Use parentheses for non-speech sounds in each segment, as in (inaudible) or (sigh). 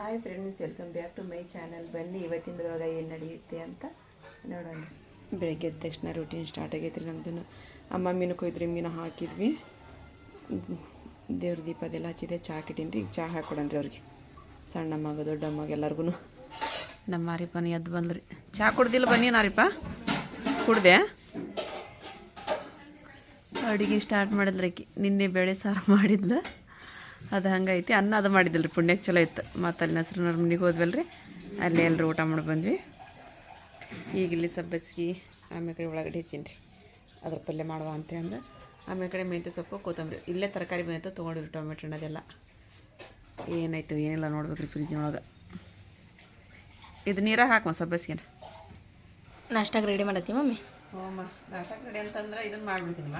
Hi friends welcome back to my channel ಬನ್ನಿ ಇವತ್ತಿನದೊಳಗೆ ಏನು ನಡೆಯುತ್ತೆ ಅಂತ ನೋಡೋಣ. ಬೆಳಗ್ಗೆ ಎದ್ದ ತಕ್ಷಣ ರೂಟೀನ್ ಸ್ಟಾರ್ಟ್ ಆಗೈತ್ರಿ ನಮ್ದು ಅಮ್ಮ ಮೀನು ಕೊಯ್ದ್ರಿ, ಮೀನು ಹಾಕಿದ್ವಿ. ದೇವ್ರ ದೀಪ ಅದೆಲ್ಲ ಹಚ್ಚಿದೆ ಚಹಾ ಕಿಟ್ಟೀನಿ ಈಗ ಚಹಾ ಹಾಕೊಡನ್ರಿ ಅವ್ರಿಗೆ. ಸಣ್ಣ ಮಗ, ದೊಡ್ಡ ಮಗ ಎಲ್ಲರಿಗೂ ನಮ್ಮ ಮಾರಿಪ್ಪನ ಎದ್ದು ಬಂದ್ರಿ. ಚಹಾ ಕುಡ್ದಿಲ್ಲ ಬನ್ನಿ ನಾರಿಪ್ಪ ಕುಡ್ದೆ. ಅಡುಗೆ ಸ್ಟಾರ್ಟ್ ಮಾಡಿದ್ರಿ ನಿನ್ನೆ ಬೇಳೆ ಸಾರು ಮಾಡಿದ್ಲು. ಅದು ಹಂಗೈತಿ. ಅನ್ನ ಅದು ಮಾಡಿದಲ್ರಿ ರೀ ಪುಣ್ಯಕ್ಕೆ ಚಲೋ ಇತ್ತು. ಮತ್ತು ಅಲ್ಲಿ ನಸ್ರನವ್ರ ಮನೆಗೆ ಹೋದ್ವಲ್ರಿ ಅಲ್ಲಿ ಎಲ್ಲರೂ ಊಟ ಮಾಡಿ ಬಂದ್ವಿ. ಈಗ ಇಲ್ಲಿ ಸಬ್ಬಸ್ಗಿ ಆಮೇಲೆ ಕಡೆ ಉಳ್ಳಾಗಡ್ಡಿ ಹೆಚ್ಚೀನಿ ರೀ ಅದ್ರ ಪಲ್ಯ ಮಾಡುವ ಅಂತ ಅಂದ್ರೆ ಆಮೇಲೆ ಕಡೆ ಮೆಂತ್ಯ ಸೊಪ್ಪು ಕೊತ್ತಂಬರಿ. ಇಲ್ಲೇ ತರಕಾರಿ ಬಂದಿತ್ತು ತೊಗೊಂಡಿರಿ ಟೊಮೆಟೊ ಹಣ್ಣದೆಲ್ಲ. ಏನಾಯ್ತು ಏನಿಲ್ಲ ನೋಡ್ಬೇಕು ರೀ ಫ್ರಿಜ್ನೊಳಗೆ ಇದು ನೀರಾಗ ಹಾಕುವ ಸಬ್ಬಸ್ಗಿನ ನಾಷ್ಟಾಗ ರೆಡಿ ಮಾಡತ್ತಿ ಮಮ್ಮಿ? ಹೋಮ ನಾಷ್ಟಕ್ಕೆ ರೆಡಿ ಅಂತಂದ್ರೆ ಇದನ್ನು ಮಾಡ್ಬಿಡ್ತೀನಮ್ಮ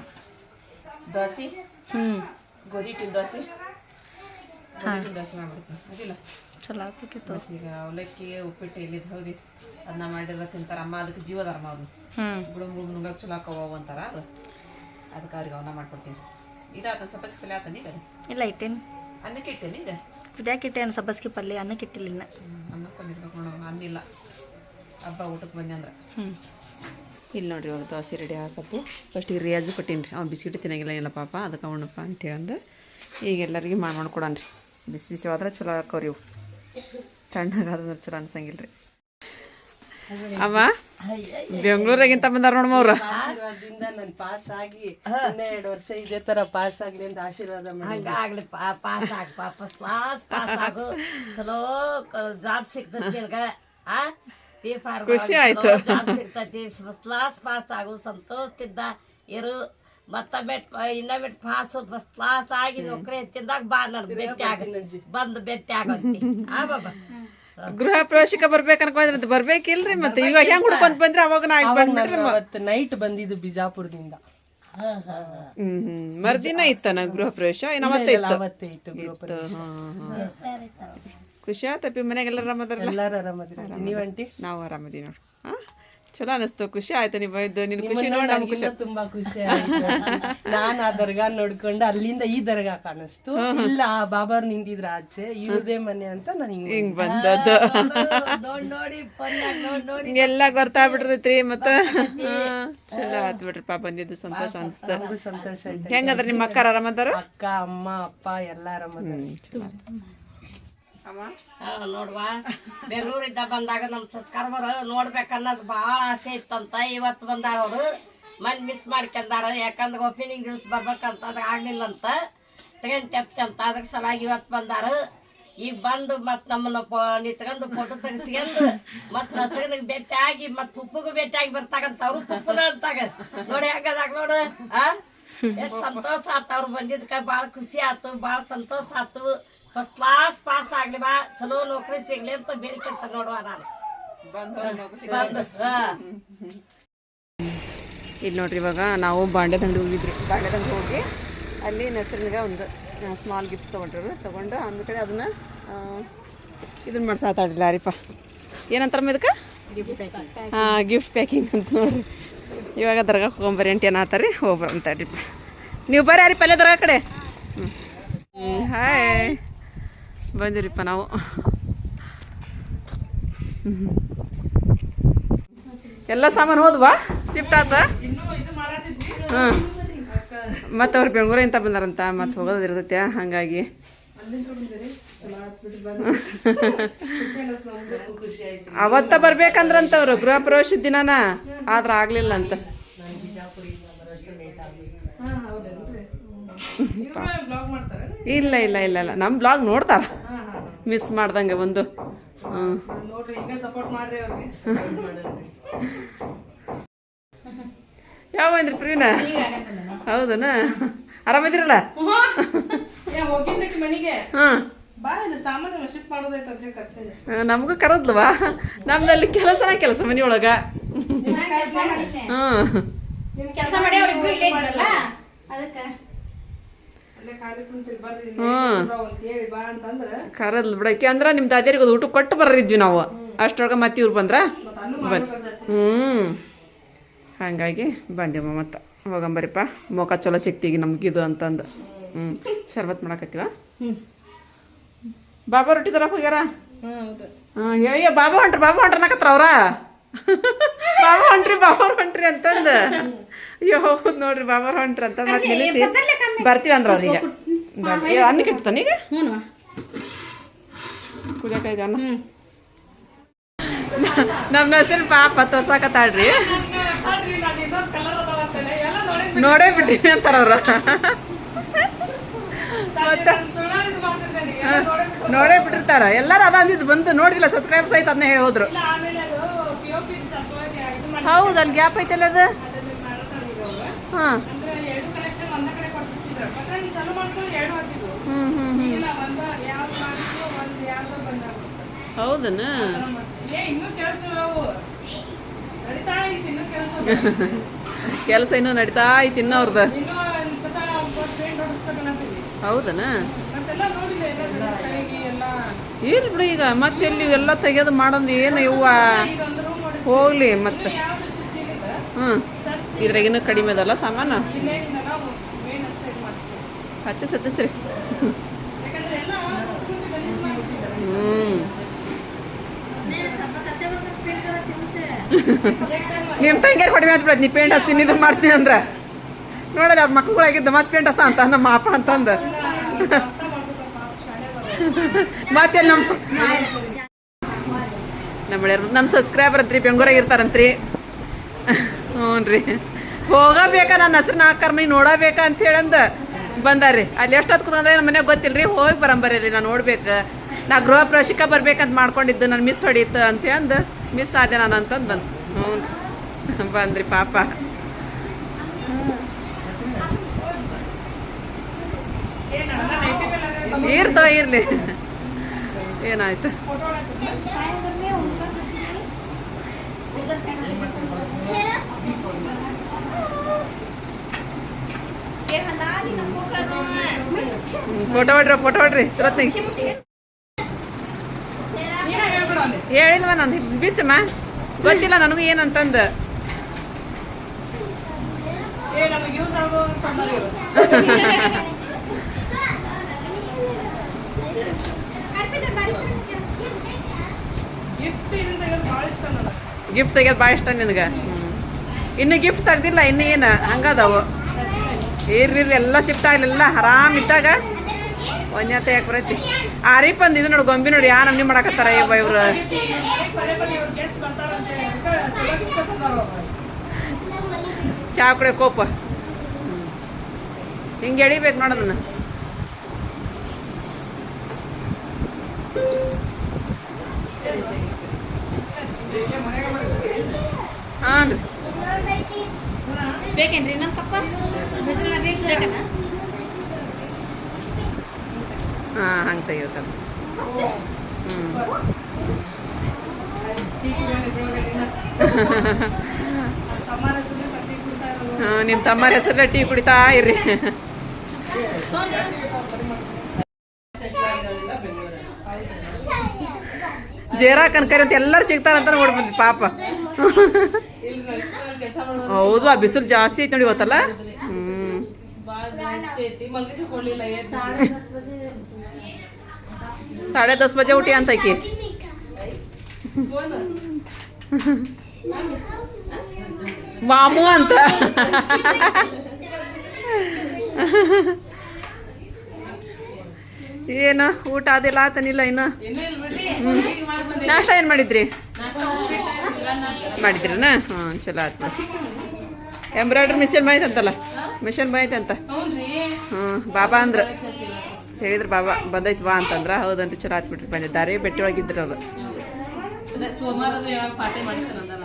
ದೋಸೆ? ಹ್ಞೂ ಗೋಧಿ ಹಿಟ್ಟಿನ ದೋಸೆ? ದೋಸೆ ಮಾಡ್ಬಿಡ್ತೀನಿ ಅದಿಲ್ಲ ಚಲೋ ಆಗ್ತಿತ್ತು ಈಗ ಅವಲಕ್ಕಿ ಉಪ್ಪಿಟ್ಟು ಇಲ್ಲಿದ್ದು ಹೌದಿ ಅದನ್ನ ಮಾಡಿರ ತಿಂತಾರೆ. ಅಮ್ಮ ಅದಕ್ಕೆ ಜೀವ ಧರ್ಮ ಅದು. ಬುಡ ಮುಳುಗ್ ನುಂಗಕ್ಕೆ ಚಲೋ ಹಾಕವ ಅಂತಾರ. ಅದು ಅದಕ್ಕೆ ಅವ್ರಿಗೆ ಅವನ್ನ ಮಾಡ್ಕೊಡ್ತೀನಿ. ಇದಾತ ಸಬ್ಬಸ್ ಪಲ್ಯ ಆತ ಈಗ? ಇಲ್ಲ ಇಟ್ಟೇನಿ. ಅನ್ನಕ್ಕೆ ಇಟ್ಟೇನಿ ಈಗ? ಕುದ್ಯಾಕ ಇಟ್ಟೇನು ಸಬ್ಬಸ್ಗಿ ಪಲ್ಯ ಅನ್ನಕ್ಕೆ ಇಟ್ಟಿಲ್ಲ ಇನ್ನ. ಅನ್ನಕ್ಕೆ ಅನ್ನಿಲ್ಲ ಹಬ್ಬ ಊಟಕ್ಕೆ ಬಂದೆ ಅಂದ್ರೆ. ಹ್ಞೂ ಇಲ್ಲಿ ನೋಡ್ರಿ ಇವಾಗ ದೋಸೆ ರೆಡಿ ಆಗತ್ತೆ. ಫಸ್ಟ್ ಈಗ ರಿಯಾಜು ಕೊಟ್ಟೀನಿ ರೀ ಅವ್ನು ಬಿಸ್ಕಿಟ್ ತಿನ್ನಂಗಿಲ್ಲ ಇಲ್ಲ ಪಾಪ. ಅದಕ್ಕೆ ಅವನಪ್ಪ ಅಂತೇಳಂದು ಈಗ ಎಲ್ಲರಿಗೆ ಮಾಡಿ ಮಾಡ್ಕೊಡೋಣ ರೀ ಬಿಸಿ ಬಿಸಿ ಆದ್ರೆ ಚಲೋ ಹಾಕೋರಿ ಇವು. ತಣ್ಣಗಾದ್ರೆ ಚಲೋ ಅನ್ಸಂಗಿಲ್ಲ ರೀ ಅಮ್ಮ ಬೆಂಗಳೂರಾಗಿಂತ ಬಂದಾರ ನೋಡಮ್ಮ ಅವ್ರು. ಆಶೀರ್ವಾದದಿಂದ ನಾನು ಪಾಸ್ ಆಗಿ ಎರಡು ವರ್ಷ ಇದೇ ತರ ಪಾಸ್ ಆಗ್ಲಿ ಅಂತ ಆಶೀರ್ವಾದ ಮಾಡಿ. ಹಂಗಾಗ್ಲಿ ಪಾಸ್ ಆಗ ಪಾಸ್ ಕ್ಲಾಸ್ ಪಾಸ್ ಆಗು. ಚಲೋ ಜಾಬ್ ಸಿಗ್ತೈತಿ ನಿನಗ ಆ? ಖುಷಿ ಆಯ್ತು. ಜಾಬ್ ಸಿಗ್ತೈತಿ ಫಸ್ಟ್ ಕ್ಲಾಸ್ ಪಾಸ್ ಆಗು ಸಂತೋಷದಿಂದ ಇರು. ಮತ್ತೊಮ್ಮೆ ಬಿಟ್ ಪಾಸ್ ಫಸ್ಟ್ ಕ್ಲಾಸ್ ಆಗಿ ನೌಕರಿ ಎತ್ತಿದ್ದಾಗ ಬಾ ನನ್ ಭೇಟಿ ಆಗ ಬಂದು ಬೆತ್ತಿ ಆಗಂತಿ ಆ ಬಾಬಾ. ಗೃಹ ಪ್ರವೇಶಕ್ಕೆ ಬರ್ಬೇಕು ಅನ್ಕೊಂಡ್ರೆ ಬರ್ಬೇಕಿಲ್ರಿ ಮತ್ತೆ ಇವಾಗ ಹೆಂಗ್ ಹುಡ್ಕೊಂಡ್ ಬಂದ್ರೆ ಅವಾಗ ನಾ ಬಂದ್ಬಿಟ್ರಿ ಮತ್ತೆ ನೈಟ್ ಬಂದಿದ್ದು ಬಿಜಾಪುರದಿಂದ. ಹ್ಮ್ ಹ್ಮ್. ಮರ್ದಿನ ಇತ್ತನ ಗೃಹ ಪ್ರವೇಶ? ಏನ್ ಅವತ್ತೇ ಇತ್ತು? ಅವತ್ತೇ ಇತ್ತು ಗ್ರೂಪ್ ಹಾ, ಹಾ. ಖುಷಿ ಆತಪ್ಪಿ ಮನೆಗೆಲ್ಲ ಆರಾಮದಾರ ಎಲ್ಲಾರು ಆರಾಮದಿರ. ನೀವ್ ಆಂಟಿ? ನಾವು ಆರಾಮದಿ ನೋಡ್ರಿ ಹಾ? ಚಲೋ ಅನಿಸ್ತು. ಖುಷಿ ಆಯ್ತು ನೀವು ಇದು ನಿನ್ ಖುಷಿ ನೋಡಿ ನಮ್ಗೆ ಖುಷಿ ತುಂಬಾ ಖುಷಿ ಆಯ್ತು. ನಾನು ಆ ದರ್ಗಾ ನೋಡ್ಕೊಂಡು ಅಲ್ಲಿಂದ ಈ ದರ್ಗಾ ಕಾಣಿಸ್ತು. ಇಲ್ಲ ಆ ಬಾಬಾರ್ ನಿಂದಿದ್ರ ಆಚೆ. ಇವ್ರದೇ ಮನೆ ಅಂತ ನಾನು ಹಿಂಗ್ ಹಿಂಗ್ ಬಂದದ್ದು. ಎಲ್ಲ ಗೊತ್ತಾಗ್ಬಿಟ್ಟಿರ್ತೈತ್ರಿ ಮತ್ತ? ಚಲೋ ಆತ್ ಬಿಡ್ರಿಪ್ಪ ಬಂದಿದ್ದು ಸಂತೋಷ ಅನ್ಸ್ತ. ಸಂತೋಷ ಆಯ್ತು. ಹೆಂಗದ್ರ ನಿಮ್ಮ ಅಕ್ಕ ಆರಾಮದಾರ ಅಕ್ಕ ಅಮ್ಮ ಅಪ್ಪ ಎಲ್ಲ ಆರಾಮದಾರ ನೋಡ್ವಾ. ಬೆಂಗಳೂರಿಂದ ಬಂದಾಗ ನಮ್ಮ ಸಬ್ಸ್ಕ್ರೈಬರ್ ನೋಡ್ಬೇಕನ್ನೋದು ಭಾಳ ಆಸೆ ಇತ್ತಂತ ಇವತ್ತು ಬಂದಾರ ಅವರು. ಮನ್ ಮಿಸ್ ಮಾಡ್ಕೊಂಡಾರ, ಯಾಕಂದ್ರೆ ಓಪನಿಂಗ್ ದಿವ್ಸ ಬರ್ಬೇಕಂತ ಆಗ್ಲಿಲ್ಲ ಅಂತ ಟ್ರೈನ್ ತೆಪ್ತಂತ ಅದಕ್ಕೆ ಸಲಾಗಿ ಇವತ್ತು ಬಂದಾರ. ಈಗ ಬಂದು ಮತ್ ನಮ್ಮನ್ನ ನಿತ್ಕೊಂಡು ಫೋಟೋ ತೆಗಿಸ್ಕೊಂಡು ಮತ್ ನಸಗನಿಗೆ ಭೇಟಿ ಆಗಿ ಮತ್ ಉಪ್ಪುಗೂ ಭೇಟಿ ಆಗಿ ಬರ್ತಾಗಂತ ಅವ್ರು ಉಪ್ಪುನ ಅಂತಾಗ. ನೋಡಿ ಹಾಕದಾಗ ನೋಡು, ಆ? ಎಷ್ಟ್ ಸಂತೋಷ ಆತ ಅವ್ರು ಬಂದಿದ್ಕ. ಭಾಳ ಖುಷಿ ಆತು, ಭಾಳ ಸಂತೋಷ ಆತು. ಫಸ್ಟ್ ಕ್ಲಾಸ್ ಪಾಸ್ ಆಗ್ಲಿ ಬಾ ಚಲೋ ನೌಕರಿ ಸಿಗ್ಲಿ ಅಂತ ಬೇಡಿಕೆಂತ ನೋಡುವ ನಾನು. ಇಲ್ಲಿ ನೋಡ್ರಿ ಇವಾಗ ನಾವು ಅಂಗಡಿ ಹೋಗಿದ್ರಿ. ಅಂಗಡಿ ಹೋಗಿ ಅಲ್ಲಿ ನರ್ಸರಿನಾಗ ಒಂದು ಸ್ಮಾಲ್ ಗಿಫ್ಟ್ ತೊಗೊಂಡ್ರು ತೊಗೊಂಡು ಆಮೇಲೆ ಕಡೆ ಅದನ್ನು ಇದನ್ನ ಮಾಡ್ಸಾತಾಡಿಲ್ಲ ಲಾರಿಪ್ಪ ಏನಂತಾರಮ್ಮ ಇದಕ್ಕೆ? ಹಾಂ ಗಿಫ್ಟ್ ಪ್ಯಾಕಿಂಗ್ ಅಂತ ನೋಡ್ರಿ. ಇವಾಗ ದರ್ಗಾಕ್ಕೆ ಹೋಗೊಂಬರಿ ಅಂಟಿ ಏನಾತಾರಿ ಹೋಗ್ಬರ ಹೋಗ್ಬರಂತಾಡ್ರಿಪ್ಪ ನೀವು ಬರ್ರಿ ಯಾರಿ ಅಲ್ಲೇ ದರ್ಗಾ ಕಡೆ. ಹ್ಞೂ ಹಾಯ್. ಬಂದಿರಿಪ್ಪ ನಾವು. ಎಲ್ಲ ಸಾಮಾನು ಹೋದ್ವಾ? ಶಿಫ್ಟ್ ಆತ? ಹಾಂ. ಮತ್ತು ಅವ್ರು ಬೆಂಗಳೂರಿಂದ ಬಂದಾರಂತ ಮತ್ತೆ ಹೋಗೋದು ಇರ್ತೈತೆ ಹಾಗಾಗಿ. ಬರ್ಬೇಕಂದ್ರಂತ ಬರ್ಬೇಕಂದ್ರಂತವ್ರು ಗೃಹ ಪ್ರವೇಶ ದಿನಾನ. ಆದ್ರೆ ಆಗ್ಲಿಲ್ಲ ಅಂತ. ಇಲ್ಲ ಇಲ್ಲ ಇಲ್ಲ ಇಲ್ಲ. ನಮ್ಮ ಬ್ಲಾಗ್ ನೋಡ್ತಾರ. ಮಿಸ್ ಮಾಡ್ದಂಗೆ ಒಂದು. ಯಾವ ಅಂದ್ರಿ ಪ್ರೀನ? ಹೌದನ? ಆರಾಮದಿರಲ್ಲ ಹಾಂ. ನಮಗೂ ಕರದ್ಲವಾ? ನಮ್ದಲ್ಲಿ ಕೆಲಸನ ಕೆಲಸ ಮನಿಯೊಳಗ ಹಾಂ. ಕರದ್ಲು ಬಿಡಕ್ಕೆ ಅಂದ್ರೆ ನಿಮ್ಮ ದಾದಿಯರಿಗೆ ಊಟ ಕೊಟ್ಟು ಬರ್ರಿದ್ವಿ ನಾವು. ಅಷ್ಟರೊಳಗೆ ಮತ್ತೆ ಇವ್ರು ಬಂದ್ರ? ಹ್ಮ್. ಹ್ಞೂ ಹಾಗಾಗಿ ಬಂದೆಮ್ಮ ಮತ್ತೆ. ಹೋಗಂಬರಿಪ್ಪ. ಮುಖ ಚಲೋ ನಮ್ಗೆ ಇದು ಅಂತಂದು. ಹ್ಞೂ ಶರ್ಬತ್ ಮಾಡಕತ್ತೀವ? ಬಾಬಾ ರೊಟ್ಟಿ ತರಕ್ಕೆ ಹೋಗ್ಯಾರ? ಹಾಂ ಅಯ್ಯೋ ಬಾಬಾ ಹೊಂಟ್ರ ಬಾಬಾ ಹೊಂಟ್ರ ಅನ್ನಕತ್ರ ಅವ್ರ? ಬಾಬಾ ಹೊಂಟ್ರಿ ಬಾಬಾರ್ ಹೊಂಟ್ರಿ ಅಂತಂದ. ಅಯ್ಯೋ ಹೌದು ನೋಡ್ರಿ ಬಾಬಾರ್ ಹೊಂಟ್ರಿ ಅಂತ ಮತ್ತೆ ನಿಲ್ಲಿಸಿ. ಬರ್ತೀವಿ ಅಂದ್ರ ಅವ್ರೀಗ. ಅನ್ನ ಕೆಡ್ತಾನ ಈಗ? ಕುದಿಯಕೈತೆ ಅನ್ನ? ನಮ್ಮ ಹೆಸರು ಪಾಪ ತೋರ್ಸಾಕತ್ತಾಳ್ರಿ ನೋಡೇ ಬಿಟ್ಟಿನಿ ಅಂತಾರ ಅವ್ರ. ಮತ್ತೆ? ನೋಡೇ ಬಿಟ್ಟಿರ್ತಾರ. ಎಲ್ಲಾರು ಅದ ಅಂದಿದ್ದು ಬಂದು ನೋಡಿದಿಲ್ಲ ಸಬ್ಸ್ಕ್ರೈಬ್ಸ್ ಆಯ್ತು ಅದನ್ನ ಹೇಳಿ ಹೋದ್ರು. ಹೌದು ಅಲ್ಲಿ ಗ್ಯಾಪ್ ಐತಲ್ಲ ಅದು? ಹಾಂ. ಹ್ಞೂ ಹ್ಞೂ ಹ್ಞೂ ಹೌದನ? ಕೆಲಸ ಇನ್ನೂ ನಡೀತಾ ಐತಿ ಇನ್ನೂ ಅವ್ರದ್ದು ಹೌದನ? ಇಲ್ಲ ಬಿಡಿ ಈಗ ಮತ್ತೆ ಎಲ್ಲಿ ಎಲ್ಲ ತೆಗೆಯೋದು ಮಾಡೋದು ಏನು ಇವ್ವ ಹೋಗ್ಲಿ ಮತ್ತೆ. ಹ್ಞೂ. ಇದ್ರಾಗಿನ ಕಡಿಮೆ ಅದಲ್ಲ ಸಾಮಾನು? ಹಚ್ಚ ಸತ್ತಿಸ್ರಿ ಹ್ಞೂ ನಿಮ್ಮ ತಂಗಿಯರ್ ಕಡಿಮೆ ಆಯ್ತು ಬಿಡೋದು ನೀ ಪೇಂಟ್ ಹಸ್ತೀನಿ ಇದನ್ನ ಮಾಡ್ತೀನಿ ಅಂದ್ರೆ. ನೋಡಲ್ಲ ಅವ್ರ ಮಕ್ಕಳಾಗಿದ್ದು ಮತ್ತೆ ಪೇಂಟ್ ಹಸ್ತ ಅಂತ ನಮ್ಮ ಅಪ್ಪ ಅಂತಂದು. ಮತ್ತೆ ನಮ್ಮ ನಮ್ಮ ನಮ್ಮ ಸಬ್ಸ್ಕ್ರೈಬರ್ ಅಂತ್ರಿ ಬೆಂಗೂರಾಗ ಇರ್ತಾರಂತ್ರಿ. ಹ್ಞೂ ರೀ. ಹೋಗಬೇಕಾ ನನ್ನ ಹೆಸ್ರನ್ನ ಹಾಕಾರ ನೀ ನೋಡಬೇಕಾ ಅಂತ ಹೇಳಂದ ಬಂದಾರಿ ಅಲ್ಲಿ ಎಷ್ಟೊತ್ತು ಕುತ್ಕೊಂಡ್ರೆ ನಮ್ಮ ಮನೆಗೆ ಗೊತ್ತಿಲ್ಲ ರೀ ಹೋಗಿ ಬರಂಬರ್ರಿ ನಾನು ನೋಡ್ಬೇಕು. ನಾ ಗೃಹ ಪ್ರವೇಶಕ್ಕೆ ಬರ್ಬೇಕಂತ ಮಾಡ್ಕೊಂಡಿದ್ದು, ನಾನು ಮಿಸ್ ಹೊಡೀತು ಅಂತ ಅಂದು ಮಿಸ್ ಆದೆ ನಾನು ಅಂತಂದು ಬಂದು. ಹ್ಞೂ (laughs) ಬಂದ್ರಿ ಪಾಪ. ಇರ್ತವ, ಇರ್ಲಿ. ಏನಾಯ್ತು? ಫೋಟೋ ಹೊಡ್ರಿ ಫೋಟೋ ಹೊಡ್ರಿ. ಚಲೋ ತೆಗಿ ಹೇಳಿಲ್ವ ನಾನು? ಬಿಚ್ಚಮ್ಮ ಗೊತ್ತಿಲ್ಲ ನನಗೂ ಏನಂತಂದು ಗಿಫ್ಟ್ ತೆಗಿಯೋದು ಭಾಳ ಇಷ್ಟ ನಿನಗೆ. ಇನ್ನು ಗಿಫ್ಟ್ ತೆಗ್ದಿಲ್ಲ ಇನ್ನು ಏನು? ಹಂಗದವು. ಇರ್ರಿ ಎಲ್ಲ ಶಿಫ್ಟ್ ಆಗಲಿಲ್ಲ ಆರಾಮ್ ಇದ್ದಾಗ ಒಂದ್ಯಾತ ಯಾಕೆ ಬರೈತಿ? ಆರಿಪ್ ಅಂದ್ ಇದು ನೋಡಿ, ಗೊಂಬಿ ನೋಡಿ ಯಾ ನಮ್ನಿ ಮಾಡಕತ್ತಾರ ಇವ ಇವ್ರು ಚಾ ಕುಡಿಯೋ ಕೋಪ. ಹಿಂಗೆ ಎಳಿಬೇಕು ನೋಡೋದನ್ನ ಹಾಂ ಬೇಕೇನ್ರಿ ಇನ್ನೊಂದು ಕಪ್ಪ? ಬೇಕನ್ನ ಹಾಂ ಹಂಗೆ ತೆಗಿಬೇಕಂತ ಹ್ಞೂ ನಿಮ್ಮ ತಮ್ಮರ ಹೆಸರಲ್ಲೇ ಟೀ ಕುಡಿತಾ ಇರ್ರಿ. ಜೇರಾ, ಕನ್ಕರಿ ಅಂತ ಎಲ್ಲರೂ ಸಿಗ್ತಾರಂತ ನೋಡಿ ಬಂದಿದ್ದು ಪಾಪ. ಹೌದು, ಆ ಬಿಸಿಲು ಜಾಸ್ತಿ ಐತೆ ನೋಡಿ ಇವತ್ತಲ್ಲ. ಹ್ಞೂ ಸಾಡೆ ದಸ್ ಬಜೆ ಉಟಿ ಅಂತ ಐಕಿ ಮಾಮು ಅಂತ ಏನು ಊಟ ಅದಿಲ್ಲ ಆತನಿಲ್ಲ ಇನ್ನು. ಹ್ಞೂ ನಾಷ್ಟ ಏನು ಮಾಡಿದ್ರಿ? ಮಾಡಿದ್ರನ? ಹಾಂ, ಚಲೋ ಆಯ್ತು ಎಂಬ್ರಾಯ್ಡ್ರಿ ಮಿಷನ್ ಬಾಯ್ತಂತಲ್ಲ ಮಿಷನ್ ಬಾಯ್ತಂತ ಹ್ಞೂ ಬಾಬಾ ಅಂದ್ರ. ಹೇಳಿದ್ರು ಬಾಬಾ ಬಂದೈತೆ ಬಾ ಅಂತಂದ್ರ ಹೌದನ್ರಿ ಚಲೋ ಆತ್ ಬಿಟ್ರಿ ಬಂದಿದ್ದಾರೆ ಬೆಟ್ಟಿ ಒಳಗಿದ್ರು ಅವ್ರು.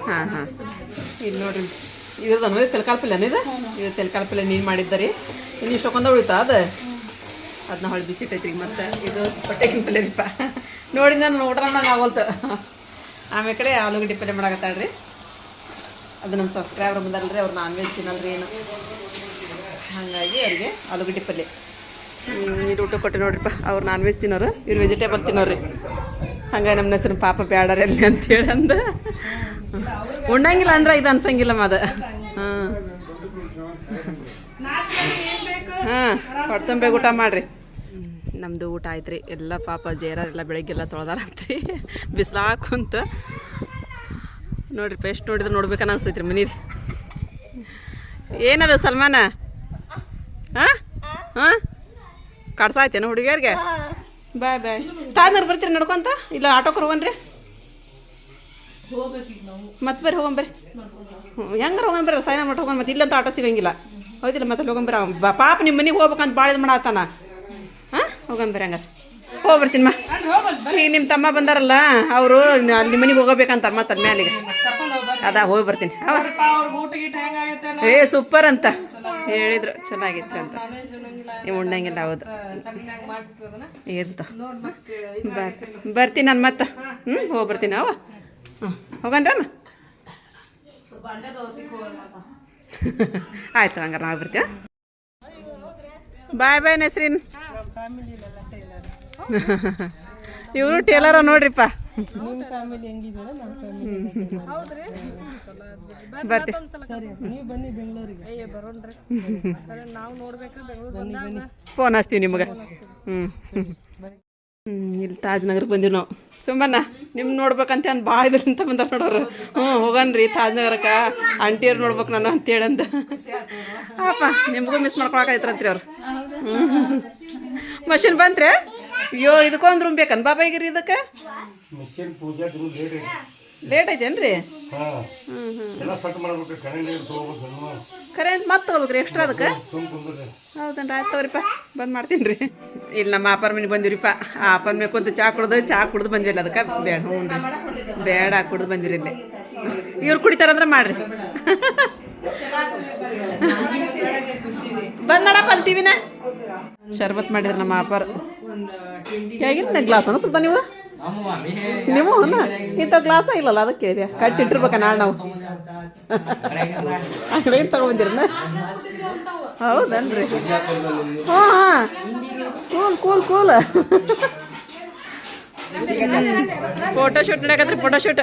ಹಾಂ ಹಾಂ. ಇಲ್ಲಿ ನೋಡ್ರಿ. ಇದ್ರದ್ದು ಅನ್ನೋದು ತೆಲಕಾಲ್ ಪಲ್ಯನ ಇದು? ಇದು ತೆಲಕಾಲ್ ಪಲ್ಯ ನೀನು ಮಾಡಿದ್ದರಿ. ಇನ್ನು ಇಷ್ಟೊಂದ ಉಳಿತಾ ಅದು? ಅದನ್ನ ಹೊಳಿ ಬಿಸಿಟ್ಟೈತ್ರಿ ಈಗ ಮತ್ತೆ. ಇದು ಹೊಟ್ಟೆಗಿನ ಪಲ್ಯ ರೀಪ ನೋಡಿ ನಾನು ನೋಡ್ರ ನಾನು ಆಗೋಲ್ತು ಆಮೇಲೆ ಕಡೆ ಆಲೂಗಡ್ಡೆ ಪಲ್ಯ ಮಾಡಾಕತ್ತಾಳ್ರಿ ಅದು ನಮ್ಮ ಸಬ್ಸ್ಕ್ರೈಬರ್ ಬಂದಲ್ರಿ ಅವ್ರು ನಾನ್ ವೆಜ್ ತಿನ್ನಲ್ರಿ ಏನು. ಹಾಗಾಗಿ ಅವ್ರಿಗೆ ಆಲೂಗಡ್ಡೆ ಪಲ್ಯ. ನೀರು ಊಟ ಕೊಟ್ಟೆ ನೋಡ್ರಿಪ್ಪ ಅವ್ರು ನಾನ್ ವೆಜ್ ತಿನ್ನೋರು, ಇವ್ರು ವೆಜಿಟೇಬಲ್ ತಿನ್ನೋರಿ ಹಂಗ ನಮ್ಮ ಹೆಸರು ಪಾಪ ಬ್ಯಾಡರಲ್ಲಿ ಅಂತೇಳಿ ಅಂದ. ಉಣ್ಣಂಗಿಲ್ಲ ಅಂದ್ರೆ ಇದು ಅನ್ಸಂಗಿಲ್ಲ ಮದ. ಹಾಂ. ಹಾಂ ಊಟ ಮಾಡ್ರಿ. ನಮ್ಮದು ಊಟ ಆಯ್ತು ರೀ ಎಲ್ಲ ಪಾಪ ಜೇರಾರೆಲ್ಲ ಬೆಳಗ್ಗೆಲ್ಲ ತೊಳ್ದಾರಂತ್ರಿ. ಬಿಸಿಲಾಗ ಕುಂತ. ನೋಡ್ರಿ, ಪೇಸ್ಟ್ ನೋಡಿದ್ರೆ ನೋಡ್ಬೇಕನ್ನ ಅನ್ಸ್ತೈತ್ರಿ ಮನೀರಿ. ಏನದ ಸಲ್ಮಾನ? ಹಾಂ? ಹಾಂ? ಕಡ್ಸಾಯ್ತೇನು ಹುಡುಗಿಯರಿಗೆ? ಬಾಯ್ ಬಾಯ್. ತಾಜ್ನವ್ರು ಬರ್ತೀರಿ ನಡ್ಕೊಂತ? ಇಲ್ಲ ಆಟೋಕ್ಕೆ ಹೋಗನ್ರಿ? ಮತ್ತೆ ಬರ್ರಿ ಹೋಗಂಬರ್ರಿ ಹ್ಞೂ ಹೆಂಗಾರ ಹೋಗೋಣ ಬರ್ರಿ ಮಟ್ಟ ಮಾಡಿ ಹೋಗೋಣ ಮತ್ತೆ ಇಲ್ಲಂತ ಆಟೋ ಸಿಗಂಗಿಲ್ಲ. ಹೌದಿಲ್ಲ ಮತ್ತೆ ಹೋಗಂಬರ ಪಾಪ ನಿಮ್ಮ ಮನೆಗೆ ಹೋಗ್ಬೇಕಂತ ಭಾಳ ಇದು ಮಾಡತ್ತಾನ. ಹಾಂ? ಹೋಗಂಬರ್ರಿ ಹಂಗಾರೆ. ಹೋಗಿ ಬರ್ತೀನಿ ಮಾ ಈಗ ನಿಮ್ಮ ತಮ್ಮ ಬಂದಾರಲ್ಲ ಅವರು ನಿಮ್ಮ ಮನೆಗೆ ಹೋಗಬೇಕಂತಾರೆ ಮತ್ತೆ ಮ್ಯಾಲಿಗೆ. ಅದ ಹೋಗಿ ಬರ್ತೀನಿ. ಏ ಸೂಪರ್ ಅಂತ ಹೇಳಿದ್ರು. ಚೆನ್ನಾಗಿತ್ತು ಅಂತ. ನೀವು ಉಣ್ಣಂಗಿಲ್ಲ ಹೌದು. ಇರ್ತ. ಬರ್ತೀನಿ ನಾನು ಮತ್ತೆ. ಹ್ಞೂ ಹೋಗಿ ಬರ್ತೀನಿ ಅವ ಹ್ಞೂ ಹೋಗನ್ರಮ್ಮ ಆಯ್ತು ಹಂಗಾರ ನಾವು ಬರ್ತೀವ. ಬಾಯ್ ಬಾಯ್ ನಸ್ರಿನ್. ಇವರು ಟೇಲರ ನೋಡ್ರಿಪ್ಪ. ನಿಮ್ಮ ಫ್ಯಾಮಿಲಿ ಹೆಂಗಿದ್ದೀರ ನಮ್ಮ ಫ್ಯಾಮಿಲಿ ಬರ್ತೀವಿ ಸರಿ ನೀವು ಬನ್ನಿ ಬೆಂಗಳೂರಿಗೆ. ಫೋನ್ ಹಚ್ತೀವಿ ನಿಮಗೆ. ಹ್ಞೂ ಹ್ಞೂ ಇಲ್ಲಿ ತಾಜ್ ನಗರಕ್ಕೆ ಬಂದೀವಿ ನಾವು. ಸುಮ್ಮನ ನಿಮ್ಮ ನೋಡ್ಬೇಕಂತ ಅಂದ್ ಭಾಳ ಇದ್ರಿಂದ ಬಂದಾರ ನೋಡೋರು. ಹ್ಞೂ ಹೋಗನ್ರಿ ತಾಜ್ ನಗರಕ್ಕೆ ಆಂಟಿಯವ್ರು ನೋಡ್ಬೇಕು ನಾನು ಅಂತೇಳಿ ಅಂತ ಪಾಪ ನಿಮಗೂ ಮಿಸ್ ಮಾಡ್ಕೊಳಕಾಯ್ತಾರಂತ್ರಿ ಅವ್ರು. ಮಷಿನ್ ಬಂತ್ರಿ? ಅಯ್ಯೋ ಇದಕ್ಕೊಂದು ರೂಮ್ ಬೇಕನ್? ಬಾಬಾಗಿರಿ ಇದಕ್ಕೆ? ಮಿಷನ್ ಪೂಜೆ ಲೇಟ್ ಐತಿ ಲೇಟ್ ಐತೇನ್ರಿ ಹಾ. ಎಲ್ಲ ಸಟ್ ಮಾಡ್ಬೇಕು ಕರೆಂಟ್ ನೀರು ತೊಗೋಬೇಕು ಕರೆಂಟ್ ಮತ್ತೆ ತೊಗೋಬೇಕ್ರಿ ಎಕ್ಸ್ಟ್ರಾ ಅದಕ್ಕೆ? ಹೌದನ್ರಿ ಆಯ್ತು ತಗೋರಿಪ್ಪ ಬಂದ್ ಮಾಡ್ತೀನಿ ರೀ. ಇಲ್ಲಿ ನಮ್ಮ ಆಪರ್ ಮನೆ ಬಂದಿರಿಪ್ಪ ಆ ಆಪರ್ ಮೇಲೆ ಕುಂತು ಚಾ ಕುಡ್ದು ಚಾ ಕುಡ್ದು ಬಂದಿಲ್ಲ ಅದಕ್ಕೆ. ಬೇಡ ಹ್ಞೂ ಬೇಡ ಕುಡ್ದು ಬಂದಿರಿ ಇಲ್ಲಿ. ಇವ್ರು ಕುಡಿತಾರಂದ್ರೆ ಮಾಡ್ರಿ. ಬಂದ್ ಮಾಡಪ್ಪ ಅಲ್ಲಿ ಟಿವಿನ ಶರ್ಬತ್ ಮಾಡಿದ್ರು ನಮ್ಮ ಆಪರ್ ಹೇಗಿಲ್ಲ ಗ್ಲಾಸ್ ಅನಿಸುತ್ತಾ ನೀವು? ನೀವು ಇಂಥ ಗ್ಲಾಸ ಇಲ್ಲಲ್ಲ ಅದಕ್ಕೆ ಕೇಳಿದೆ. ಕಟ್ಟಿಟ್ಟಿರ್ಬೇಕ ನಾಳೆ ನಾವು. ಅಂಗಡಿಗೆ ತಗೊಂಬಂದಿರನ ಹೌದನ್ರಿ. ಹಾಂ ಹಾಂ. Cool cool cool. Photo shoot ನಡೆಯಕತ್ರಿ photo shoot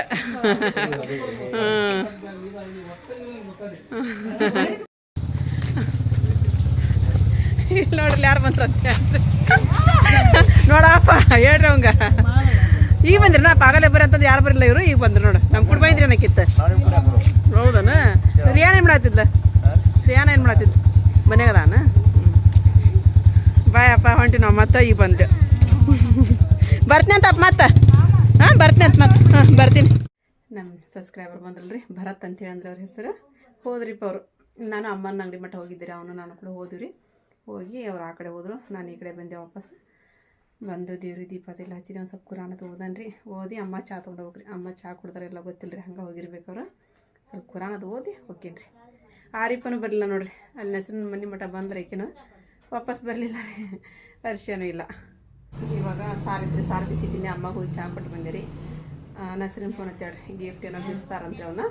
ಇಲ್ಲಿ ನೋಡ್ರಿ ಯಾರು ಬಂದ್ರ ನೋಡಪ್ಪ ಹೇಳ್ರಿ ಅವಂಗ. ಈಗ ಬಂದ್ರಿ ನಾ ಪಾಗಲೇ ಬರ್ರಿ ಅಂತಂದು ಯಾರು ಬರಲ್ಲ ಇವರು? ಈಗ ಬಂದ್ರು ನೋಡು. ನಮ್ಮ ಕೂಡ ಬಂದ್ರಿ ಅನ್ನಕ್ಕಿತ್ತ ಹೌದನ? ರಿಯಾನ್ ಏನು ಮಾಡತ್ತಿದ್ಲ ರಿಯಾನ ಏನು ಮಾಡತ್ತಿದ್ ಮನ್ಯಾಗ ಅದಾನ? ಅಪ್ಪ, ಹೊಂಟಿ ನಾವು ಮತ್ತೆ ಈಗ ಬಂದೆ. ಬರ್ತೀನಿ ಅಂತಪ್ಪ ಮತ್ತೆ? ಹಾಂ, ಬರ್ತೀನಿ ಅಂತ ಮತ್ತೆ. ಹಾಂ, ಬರ್ತೀನಿ. ನಮ್ಮ ಸಬ್ಸ್ಕ್ರೈಬರ್ ಬಂದ್ರಲ್ರಿ, ಭರತ್ ಅಂತೇಳಿ ಅಂದ್ರೆ ಅವ್ರ ಹೆಸರು. ಹೋದ್ರಿಪ್ಪ ಅವರು. ನಾನು ಅಮ್ಮನ ಅಂಗಡಿ ಮಟ್ಟ ಹೋಗಿದ್ದೀರಿ ಅವನು ನಾನು ಕೂಡ ಹೋದ್ವಿ ಹೋಗಿ ಅವ್ರು ಆ ಕಡೆ ಹೋದ್ರು, ನಾನು ಈ ಕಡೆ ಬಂದೆ ವಾಪಸ್. ಬಂದು ದೇವ್ರಿಗೆ ದೀಪ ಅದೆಲ್ಲ ಹಚ್ಚಿದೆ ಒಂದು ಸ್ವಲ್ಪ ಕುರಾನ ಓದನ್ರಿ. ಓದಿ ಅಮ್ಮ ಚಾ ತೊಗೊಂಡು ಹೋಗ್ರಿ. ಅಮ್ಮ ಚಾ ಕುಡ್ದಾರ ಎಲ್ಲ ಗೊತ್ತಿಲ್ಲ ರೀ ಹಂಗೆ ಹೋಗಿರ್ಬೇಕವ್ರು ಸ್ವಲ್ಪ ಕುರಾನದು ಓದಿ ಹೋಗ್ತೀನಿ ರೀ ಆರಿಪ್ಪನು ಬರಲಿಲ್ಲ ನೋಡ್ರಿ. ಅಲ್ಲಿ ಹೆಸರಿನ ಮನೆ ಮಠ ಬಂದ್ರೆ ಈಕೆನು ವಾಪಸ್ ಬರಲಿಲ್ಲ ರೀ. ಅರ್ಶನೂ ಇಲ್ಲ. ಇವಾಗ ಸಾರಿದ್ರಿ ಸಾರು ಬಿಸಿಟ್ಟಿನಿ. ಅಮ್ಮಗೆ ಹೋಗಿ ಚಾ ಕೊಟ್ಟು ಬಂದಿರಿ. ನಸ್ರಿನ ಫೋನ್ ಹಚ್ಚಾಡ್ರಿ ಗಿಫ್ಟ್ ಏನೋ ಬಿಸ್ತಾರಂತೆ ಅವನ್ನ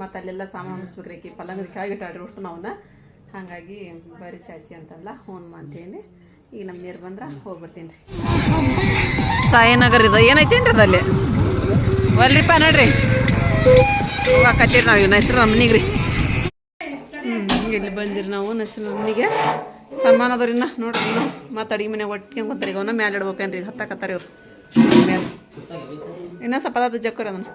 ಮತ್ತು ಅಲ್ಲೆಲ್ಲ ಸಾಮಾನು ಹೊಂದಿಸ್ಬೇಕ್ರಿ ಪಲ್ಲಂಗದ ಕೆಳಗಿಟ್ಟಾಡ್ರಿ ಅಷ್ಟು ನಾವನ್ನ ಹಾಗಾಗಿ ಬರೀ ಚಾಚಿ ಅಂತಲ್ಲ ಹ್ಞೂ ಅಂತೇಳಿ ಈಗ ನಮ್ಮ ನೀರು ಬಂದ್ರೆ ಹೋಗಿ ಬರ್ತೀನಿ ರೀ. ಸಾಯಿನಗರ್ ಇದು ಏನೈತೇನ್ರಿ ಅದಲ್ಲಿ ಒಲ್ರಿಪ್ಪ ನೋಡ್ರಿ. ಹೋಗಾಕತ್ತೀರಿ ನಾವು ಇವ್ನ ಹೆಸ್ರು ನಮ್ಮ ಮನೆಗೆ ರೀ. ಹ್ಞೂ ಇಲ್ಲಿ ಬಂದಿರಿ ನಾವು ನಸ್ರು ನಮ್ಮನಿಗೆ ಸಮಾನ ಅದ್ರಿ ಅದಾವ್ರಿ ಇನ್ನ ನೋಡ್ರಿ ಇನ್ನು ಮತ್ತು ಅಡಿಗೆ ಮನೆ ಒಟ್ಟಿಗೆ ಗೊತ್ತಾರೆ ಈಗ ಅವನ್ನ ಮ್ಯಾಲೆ ಇಡ್ಬೇಕೇನ್ರಿ ಹತ್ತಾಕತ್ತಾರ ಇವ್ರು. ಇನ್ನೂ ಸ್ವಲ್ಪ ಅದಾದ ಜಕ್ಕರಿ ಅದನ್ನ.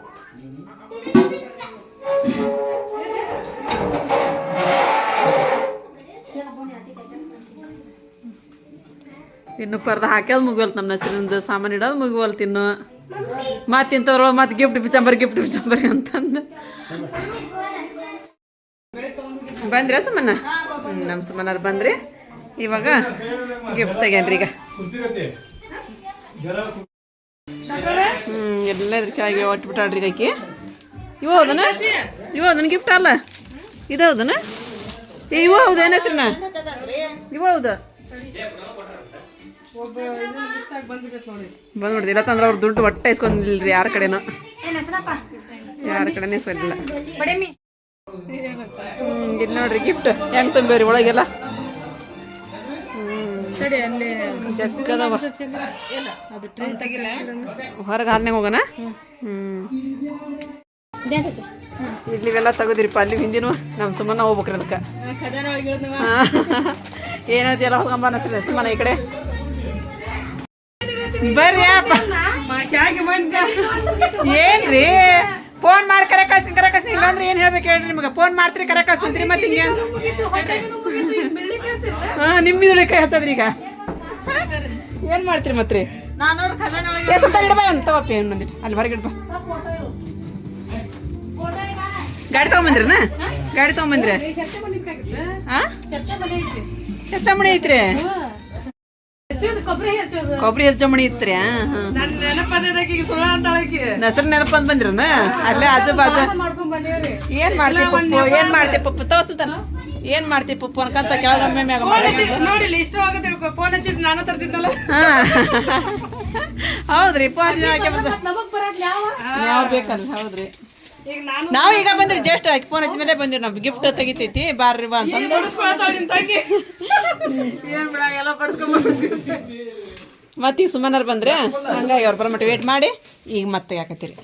ಇನ್ನು ಪರ್ದ ಹಾಕ್ಯೋದು ಮುಗಿವಲ್ತು ನಮ್ಮ ಹೆಸರಿಂದ ಸಾಮಾನು ಇಡೋದು ಮುಗಿವಲ್ತು ಇನ್ನು. ಮತ್ತೆ ಇಂಥವ್ರು, ಮತ್ತೆ ಗಿಫ್ಟ್ ಬಿಚಂಬರ್ ಗಿಫ್ಟ್ ಬಿಚಂಬರ್ ಅಂತಂದು. ಬಂದ್ರೆ ಸುಮ್ಮನ ನಮ್ಮ ಸುಮ್ಮನಾರು ಬಂದ್ರಿ. ಇವಾಗ ಗಿಫ್ಟ್ ತೆಗೇನ್ರಿ ಈಗ. ಹ್ಞೂ ಎಲ್ಲದಕ್ಕಾಗಿ ಒಟ್ಟು ಬಿಟ್ಟಾಡ್ರಿ ಆಕಿ ಇವ ಹೌದನ? ಇವ ಹೌದನ ಗಿಫ್ಟ್ ಅಲ್ಲ? ಇದು ಹೌದನ? ಇವ ಹೌದು ಏನ ಹೆಸ್ರನ? ಇವ ಹೌದು? ಬಂದ್ಬಿಡ್ತು. ಇಲ್ಲ ತಂದ್ರೆ ಅವ್ರು ದುಡ್ಡು ಒಟ್ಟೆ ಇಸ್ಕೊಂಡಿಲ್ರಿ ಯಾರ ಕಡೆನ. ಯಾರ ಕಡೆನೇ ಇಸ್ಕೊಂಡಿಲ್ಲ. ಹ್ಮ್, ಇಲ್ಲಿ ನೋಡ್ರಿ ಗಿಫ್ಟ್ ಹೆಂಗ್ ತುಂಬೇರಿ ಒಳಗೆಲ್ಲ? ಜಗ್ಗದವ. ಹೊರಗೆ ಹಾಲ್ನಾಗ ಹೋಗೋಣ? ಹ್ಮ್. ಇಲ್ಲಿ ಇವೆಲ್ಲ ತೆಗೆದಿರಿಪ್ಪ ಅಲ್ಲಿ ಹಿಂದಿನ ನಮ್ಮ ಸುಮ್ಮನೆ ಹೋಗ್ಬೇಕ್ರಿ ಅದಕ್ಕೆ. ಏನೈತಿ ಎಲ್ಲ ಹೋಗಂಬ ಅನಸ್ರಿ ಸುಮ್ಮನೆ ಈ ಕಡೆ. ಬರ್ರಿ ಅಪ್ಪ. ಏನ್ರಿ? ಫೋನ್ ಮಾಡಿ ಕರೆ ಕಳ್ಸಿ ಕರೆ ಕಳ್ಸಿ ಇಲ್ಲಾಂದ್ರೆ ಏನ್ ಹೇಳ್ಬೇಕು ಹೇಳ್ರಿ ನಿಮಗೆ? ಫೋನ್ ಮಾಡ್ತೀರಿ ಕರೆ ಕಳ್ಸ್ಕೊಂತೀರಿ ಮತ್ತೆ ಹಿಂಗೆ ಹಾ ನಿಮ್ಮಿದಳಿ ಕೈ ಹಚ್ಚದ್ರಿ ಈಗ. ಏನ್ ಮಾಡ್ತೀರಿ ಮತ್ತೆ? ಏ ಸುತ್ತ ಇಡಬಾ ಒಂದು ತಗೋಪಿ ಇನ್ನೊಂದಿಟ್ಟು ಅಲ್ಲಿ ಹೊರಗೆ ಇಡ್ಬಾ. ಗಾಡಿ ತಗೊಂಬಂದ್ರನ? ಗಾಡಿ ತಗೊಂಬಂದ್ರ? ಹಾ ಮನೆ ಐತ್ರಿ. ಕೊಬ್ಬರಿ ಹೆಚ್ಚಮಣಿ ಇತ್ರಿ ಹೆಸರು ನೆನಪ ಅಂತ ಬಂದ್ರನ? ಅಲ್ಲೇ ಆಜು ಬಾಜು. ಏನ್ ಮಾಡ್ತಿ ಪಪ್ಪು? ಏನ್ ಮಾಡ್ತಿ ಪಪ್ಪು? ತೋರ್ಸ್ತಾನ ಏನ್ ಮಾಡ್ತಿ ಪಪ್ಪು ಅನ್ಕಂತ ಕೆಳಗೊಮ್ಮೆ ಮ್ಯಾಗ ನೋಡಿಲ್ಲ ಇಷ್ಟ ಆಗತ್ತೆ ಫೋನ್ ಹಚ್ಚಿದ್ ನಾನು ತರ್ತಿದ್ದಲ್ಲ ಹೌದ್ರಿ ಫೋನ್ ಯಾವ ಬೇಕಲ್ಲ ಹೌದ್ರಿ. ನಾವು ಈಗ ಬಂದ್ರಿ ಜಸ್ಟ್ ಆಕಿ ಫೋನ್ ಹಚ್ಚಿ ಮೇಲೆ ಬಂದಿರಿ ನಾವು ಗಿಫ್ಟ್ ತೆಗಿತೈತಿ. ಬಾರ್ರಿ ಬಾ ಅಂತ ಮತ್ತೆ ಈಗ ಸುಮ್ಮನಾರು ಬಂದ್ರೆ ಹಂಗಾಗಿ ಅವ್ರ ಬರೋ ಮಟ್ಟ ವೇಟ್ ಮಾಡಿ. ಈಗ ಮತ್ತೆ ಯಾಕತ್ತೀರಿ?